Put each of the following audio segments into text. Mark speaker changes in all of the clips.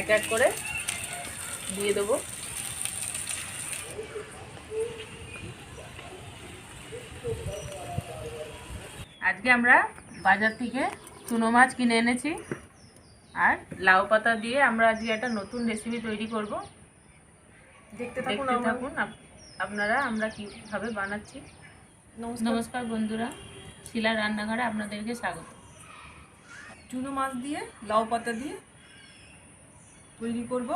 Speaker 1: এক এক করে দিয়ে দেবো। আজকে আমরা বাজার থেকে চুনো মাছ কিনে এনেছি। আর লাউ পাতা দিয়ে আমরা আজকে একটা নতুন রেসিপি তৈরি করব।
Speaker 2: দেখতে থাকুন
Speaker 1: থাকুন আপনারা আমরা কীভাবে বানাচ্ছি।
Speaker 2: নমস্কার
Speaker 1: বন্ধুরা শিলার রান্নাঘরে আপনাদেরকে স্বাগত।
Speaker 2: চুনো মাছ দিয়ে লাউ পাতা দিয়ে তৈরি করব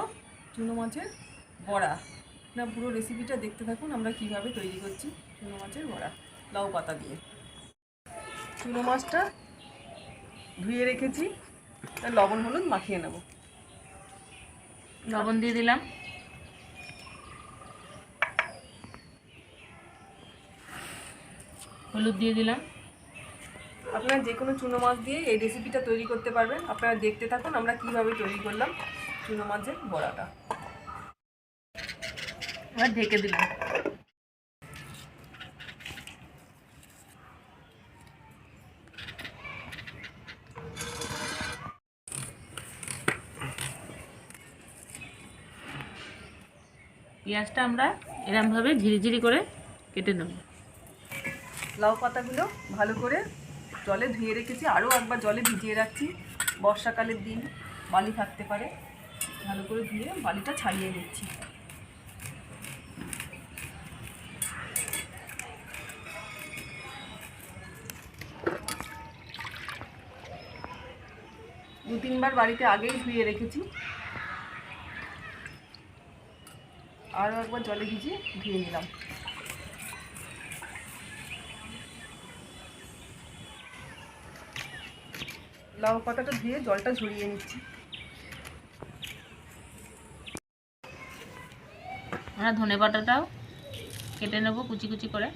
Speaker 2: চুনো মাছের বড়া। না পুরো রেসিপিটা দেখতে থাকুন আমরা কীভাবে তৈরি করছি চুনো মাছের বড়া লাউ পাতা দিয়ে। চুনো মাছটা ধুয়ে রেখেছি তার লবণ হলুদ মাখিয়ে নেব।
Speaker 1: লবণ দিয়ে দিলাম। হলুদ দিয়ে দিলাম।
Speaker 2: আপনারা যে কোনো চুনো মাছ দিয়ে এই রেসিপিটা তৈরি করতে পারবেন। আপনারা দেখতে থাকুন আমরা কীভাবে তৈরি করলাম। চুনো মাছের বড়াটা।
Speaker 1: এবার ঢেকে দিলাম। পেঁয়াজটা আমরা এরমভাবে ঝিরিঝিরি করে কেটে নেব।
Speaker 2: লাউ পাতাগুলো ভালো করে জলে ধুয়ে রেখেছি। আরও একবার জলে ভিজিয়ে রাখছি। বর্ষাকালের দিন বালি থাকতে পারে। ভালো করে ধুয়ে বালিটা ছাড়িয়ে নিচ্ছি। দু তিনবার বাড়িতে আগেই ধুয়ে রেখেছি। আরও একবার জলে ভিজিয়ে ধুয়ে নিলাম। লাউ পাতাটা ধুয়ে জলটা ঝরিয়ে নিচ্ছি।
Speaker 1: আমরা ধনে পাতাটাও কেটে নেব কুচি কুচি করে।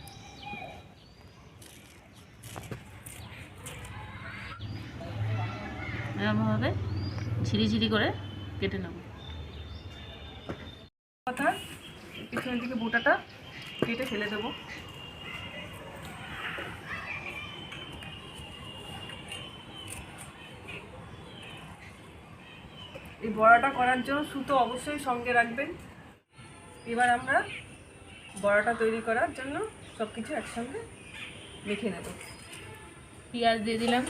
Speaker 1: এরকমভাবে ঝিরি ঝিরি করে কেটে নেব।
Speaker 2: পাতার পিছনের দিকে বোটাটা কেটে ফেলে দেবো। এই বড়াটা করার জন্য সুতো অবশ্যই সঙ্গে রাখবেন। এবার আমরা বড়াটা তৈরি করার জন্য সব কিছু একসঙ্গে মেখে নেব।
Speaker 1: পেঁয়াজ দিয়ে দিলাম।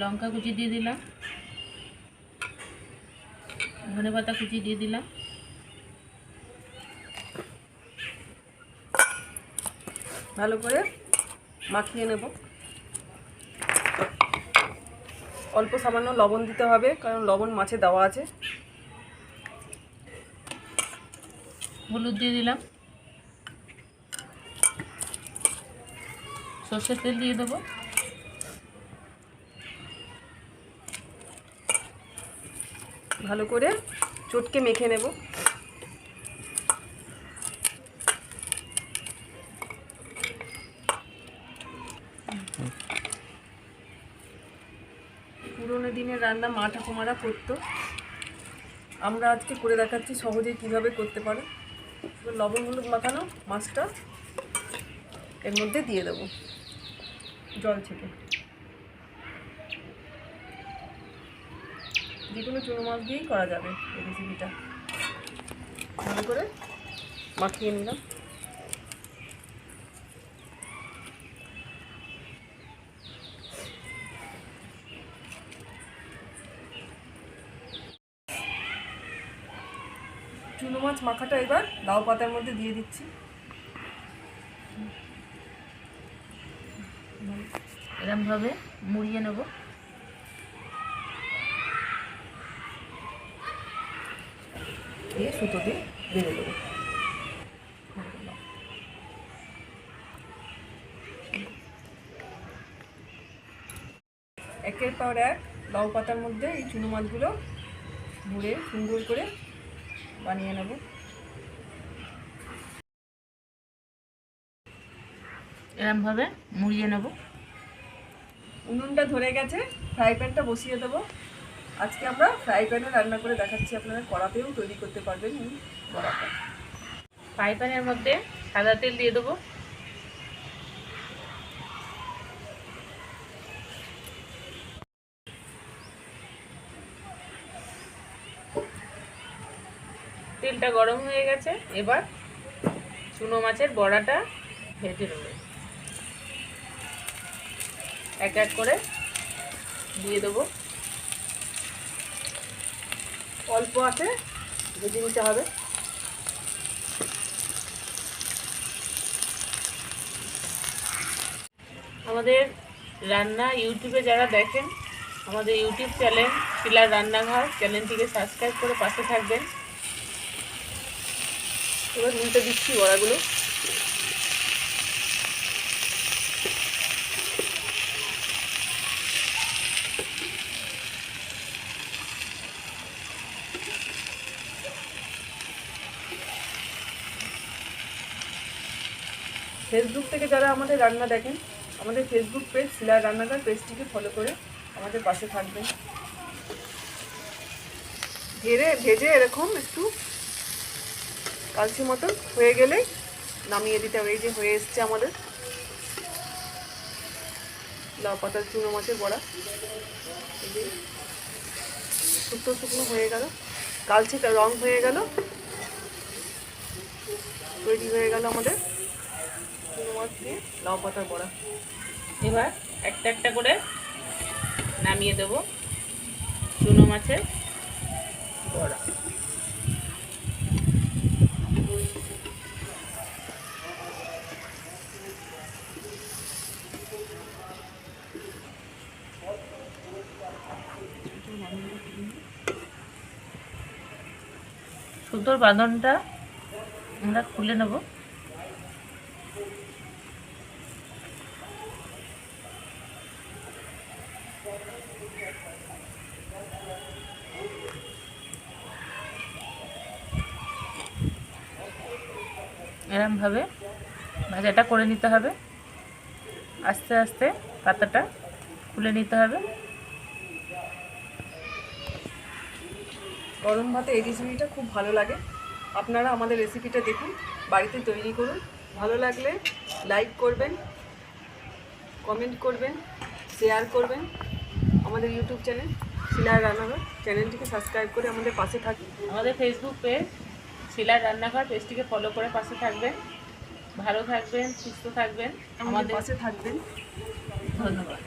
Speaker 1: লঙ্কা কুচি দিয়ে দিলাম। ধনে পাতা কুচি দিয়ে দিলাম।
Speaker 2: ভালো করে মাখিয়ে নেব। অল্প সামান্য লবণ দিতে হবে কারণ লবণ মাছে দেওয়া আছে।
Speaker 1: হলুদ দিয়ে দিলাম। সর্ষের তেল দিয়ে দেবো।
Speaker 2: ভালো করে চটকে মেখে নেব। রান্না মা ঠাকুমারা করতো। আমরা আজকে করে দেখাচ্ছি সহজে কীভাবে করতে পারো। লবণ, হলুদ মাখানো মাছটা এর মধ্যে দিয়ে দেবো জল থেকে যে কোনো চুনো মাছ দিয়েই করা যাবে এই রেসিপিটা ভালো করে মাখিয়ে নিলাম। চুনো মাছ মাখাটা এবার লাউ পাতার মধ্যে দিয়ে দিচ্ছি।
Speaker 1: এরমভাবে মুড়িয়ে নেব।
Speaker 2: দিয়ে সুতো দিয়ে বেঁধে দেবো একের পর এক লাউ পাতার মধ্যে এই চুনো মাছগুলো ভরে সুন্দর করে বানিয়ে নেব।
Speaker 1: এরমভাবে মুড়িয়ে নেব।
Speaker 2: উনুনটা ধরে গেছে ফ্রাই প্যানটা বসিয়ে দেবো। আজকে আমরা ফ্রাই প্যানে রান্না করে দেখাচ্ছি আপনারা কড়াতেও তৈরি করতে পারবেন বড়াটা
Speaker 1: ফ্রাই প্যানের মধ্যে সাদা তেল দিয়ে দেবো। তেলটা গরম হয়ে গেছে, এবার চুনো মাছের বড়াটা ভেজে নেব। এক এক করে দিয়ে দেবো।
Speaker 2: অল্প আছে, ভেজে নিতে হবে।
Speaker 1: আমাদের রান্না ইউটিউবে যারা দেখেন, আমাদের ইউটিউব চ্যানেল শিলার রান্নাঘর, চ্যানেলটিকে সাবস্ক্রাইব করে পাশে থাকবেন।
Speaker 2: এবার নুনটা দিচ্ছি বড়াগুলো। ফেসবুক থেকে যারা আমাদের রান্না দেখেন, আমাদের ফেসবুক পেজ শিলার রান্নাঘর পেজটিকে ফলো করে আমাদের পাশে থাকবেন। ভেজে ভেজে এরকম একটু কালচি মতন হয়ে গেলে নামিয়ে দিতে হবে। এই যে হয়ে এসছে আমাদের। লাউ পাতার চুনো মাছের বড়া। যে শুকনো শুকনো হয়ে গেল। কালচিটা রং হয়ে গেল। তৈরি হয়ে গেল আমাদের চুনো মাছ দিয়ে লাউ পাতার বড়া।
Speaker 1: এবার একটা একটা করে নামিয়ে দেব চুনো মাছের বড়া। সুতোর বাঁধনটা আমরা খুলে নেব। এরমভাবে ভাজাটা করে নিতে হবে। আস্তে আস্তে পাতাটা খুলে নিতে হবে।
Speaker 2: গরম ভাতে এই রেসিপিটা খুব ভালো লাগে। আপনারা আমাদের রেসিপিটা দেখুন বাড়িতে তৈরি করুন। ভালো লাগলে লাইক করবেন কমেন্ট করবেন শেয়ার করবেন আমাদের ইউটিউব চ্যানেল শিলার রান্নাঘর। চ্যানেলটিকে সাবস্ক্রাইব করে আমাদের পাশে থাকুন।
Speaker 1: আমাদের ফেসবুক পেজ শিলার রান্নাঘর। পেজটিকে ফলো করে পাশে থাকবেন। ভালো থাকবেন সুস্থ থাকবেন।
Speaker 2: আমাদের পাশে থাকবেন।
Speaker 1: ধন্যবাদ।